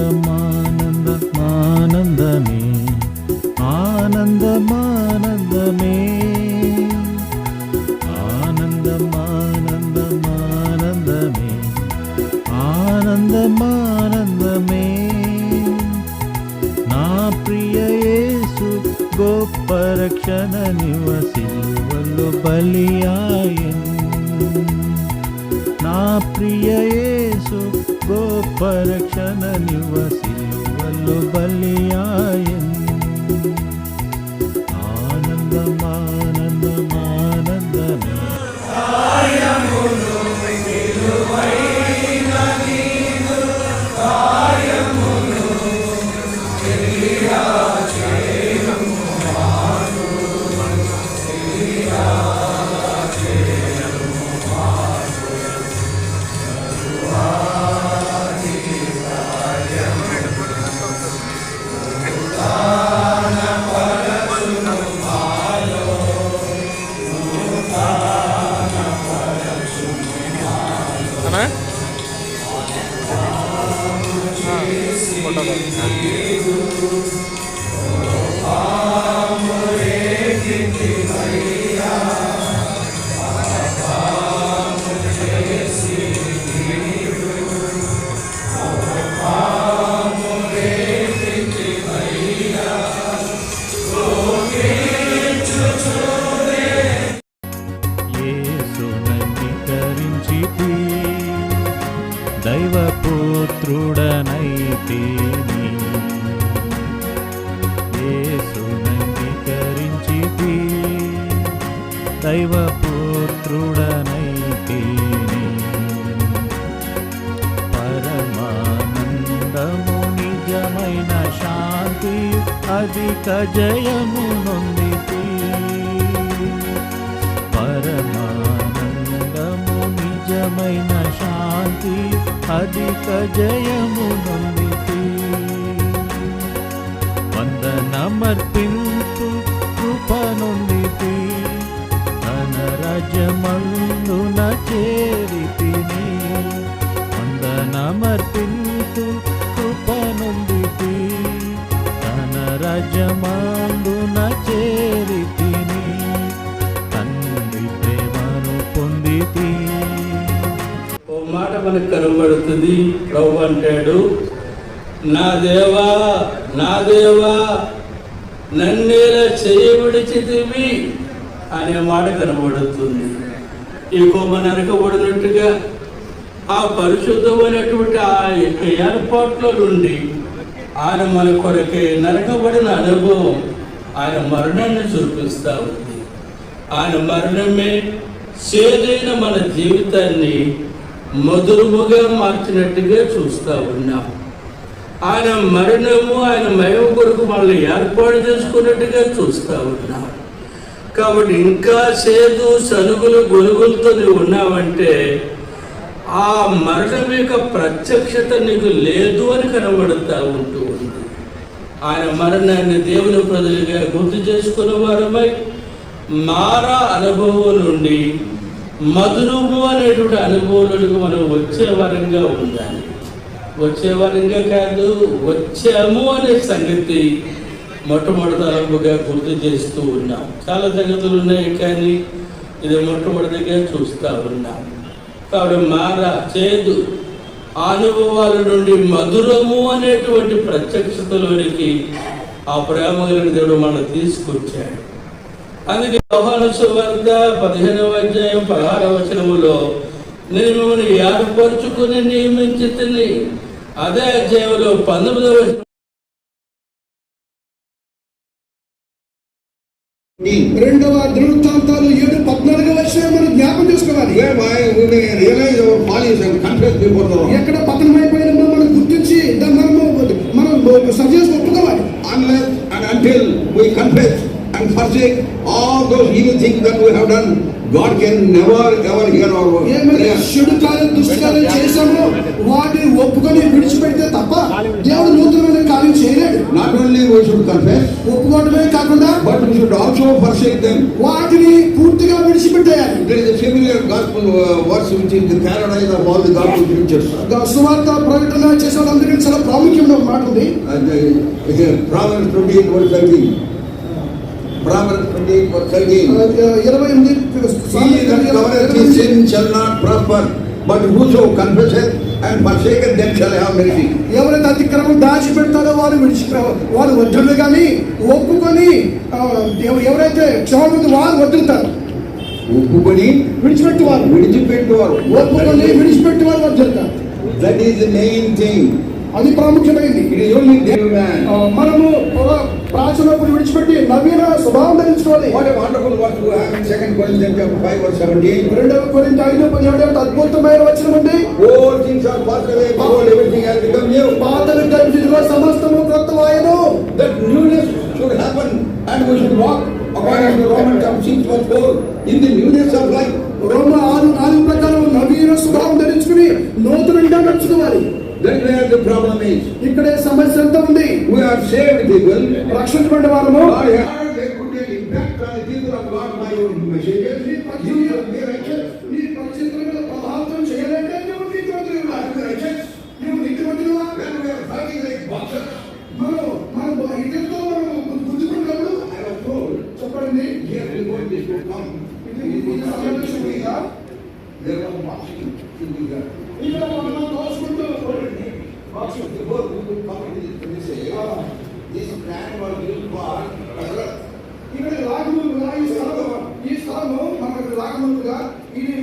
ఆనందమానందమానందమే ఆనందమానందమే ఆనందమానందమానందమే ఆనందమానందమే నా ప్రియ యేసు గొప్ప రక్షణ నివసిలువలు బలియాయన్ నా ప్రియ యేసు గొప్ప రక్షణ నివసిలువలు బలియాయన్. ఆనందమానందమానందమే 네? हाँ, దైవపుత్రుడనైతేని యేసునంగీకరించి దైవపుత్రుడనైతేని. పరమానందము నిజమైన శాంతి అధిక జయము అధిక జయము నొందితి వందనమర్పింపు కృప నొందితి. తన రాజ్యమందున చేరితిని. వందనమర్పింతు కనబడుతుంది. ప్రభు అంటాడు నా దేవా నా దేవా నన్నేలా చేయబడిచితివి అనే మాట కనబడుతుంది. ఈ కొమ్మ నరకబడినట్టుగా ఆ పరిశుద్ధమైనటువంటి ఆ యొక్క ఏర్పాట్లో నుండి ఆయన మన కొరకే నరకబడిన అనుభవం ఆయన మరణాన్ని చూపిస్తా ఉంది. ఆయన మరణమే చేదైన మన జీవితాన్ని మధురముగా మార్చినట్టుగా చూస్తూ ఉన్నాం. ఆయన మరణము ఆయన మయం కొరకు మనల్ని ఏర్పాటు చేసుకున్నట్టుగా చూస్తూ ఉన్నాం. కాబట్టి ఇంకా సేదు సనుగులు గొలుగులతో నువ్వు ఉన్నావంటే ఆ మరణం యొక్క ప్రత్యక్షత నీకు లేదు అని కనబడుతూ ఉంటూ ఉంది. ఆయన మరణాన్ని దేవుని ప్రజలుగా గుర్తు చేసుకున్న వారమై మారా అనుభవం నుండి మధురము అనేటువంటి అనుభవంలోకి మనం వచ్చేవారంగా ఉండాలి. వచ్చేవారంగా కాదు వచ్చాము అనే సంగతి మొట్టమొదటిగా గుర్తు చేస్తూ ఉన్నాం. చాలా సంగతులు ఉన్నాయి కానీ ఇది మొట్టమొదటిగా చూస్తూ ఉన్నాం. కాబట్టి మార చేదు ఆ అనుభవాల నుండి మధురము అనేటువంటి ప్రత్యక్షతలోనికి ఆ ప్రేమ దేవుడు మనం తీసుకొచ్చాడు. అందుకే యోహాను సువార్త పదిహేనవ అధ్యాయం పదహారవ వచనములో నేను మిమ్మల్ని ఏర్పరచుకుని నియమించి తిని అదే అధ్యాయంలో పంతొమ్మిదవ వచనం రెండవ ధృవృత్తాంతాలు ఏడు పద్నాలుగు వర్షాలు మనం జ్ఞాపం చేసుకోవాలి. ఎక్కడ పతనమైపోయిన మనం గుర్తించి మనం సజెస్ట్ ఒప్పుకోవాలి. Unless and until we confess. And forsake all those evil things that we have done, God can never ever hear our ఏమైనా prayer. చెడు కార్యం దుష్కార్యం చేశామో వాటిని ఒప్పుకొని విడిచిపెడితే తప్ప దేవుడు నూతనమైన కార్యం చేయలేడు Not only we should confess, ఒప్పుకోవడమే కాకుండా but we should also forsake them. వాటిని పూర్తిగా విడిచిపెట్టేయాలి There is a familiar gospel uh, verse which is the paradise of all the gospel preachers. గా సువార్త ప్రకటన చేసే వాళ్ళందరికీ చాలా ప్రాముఖ్యమైన మాట ఉంది uh, Proverbs 28 verse 13. Proverbs 28 verse 13. ఇరవై ఎనిమిది He that covereth his sin shall not prosper, but whoso confesseth and forsaketh them shall have mercy. ఎవరైతే అతిక్రమం దాచిపెడతారో వారు విడిచి వారు వడ్డులు కానీ ఒప్పుకొని ఎవరైతే క్షమాపణ వారు వదులుతారు ఒప్పుకొని విడిచిపెట్టి వారు విడిచిపెట్టువారు. ఒప్పుకొని విడిచిపెట్టి వారు వదులుతారు that is the main thing అది ప్రాముఖ్యమైంది. ఇట్ ఈస్ ఓన్లీ మనము ప్రాచీనప్పుడు విడిచిపెట్టి నవీన స్వభావం ధరించుకోవాలి. రెండవ కొరింత ఐదు పదిహేడు అద్భుతమైన వచ్చిన ఉంది. పాతలు కలిసి సమస్తము కొత్త వాయను that newness should happen and we should walk according to Roman commission for four in the newness of life రోమ ఆరు నాలుగు ప్రకారం నవీన స్వభావం ధరించుకుని నూతన ఇంకా నడుచుకోవాలి. That we the is. ఇక్కడే సమస్య ఎంత ఉంది We are saved people. రక్షించబడిన వారము God has a good impact on the people of God by your messages. You will be righteous. నీ పరిస్థితుల మీద ప్రభావితం చేయలేక నువ్వు నీతిమంతుడివా? Are you righteous? నువ్వు నీతిమంతుడివా? When we are fighting like boxers, మనం మనం ఇతరులతో మనం గుద్దుకున్నప్పుడు I was told, చెప్పండి here before this will come. ఇది ఇది సమావేశం ఉందా? There was boxing in the garden. ఇక్కడ మనం తోసుకుంటూ Boxing before we could come into this, we say, this plan was used for Hazrat. ఇక్కడ రాగములుగా ఈ స్థలము ఈ స్థలము మనకు రాగములుగా ఇది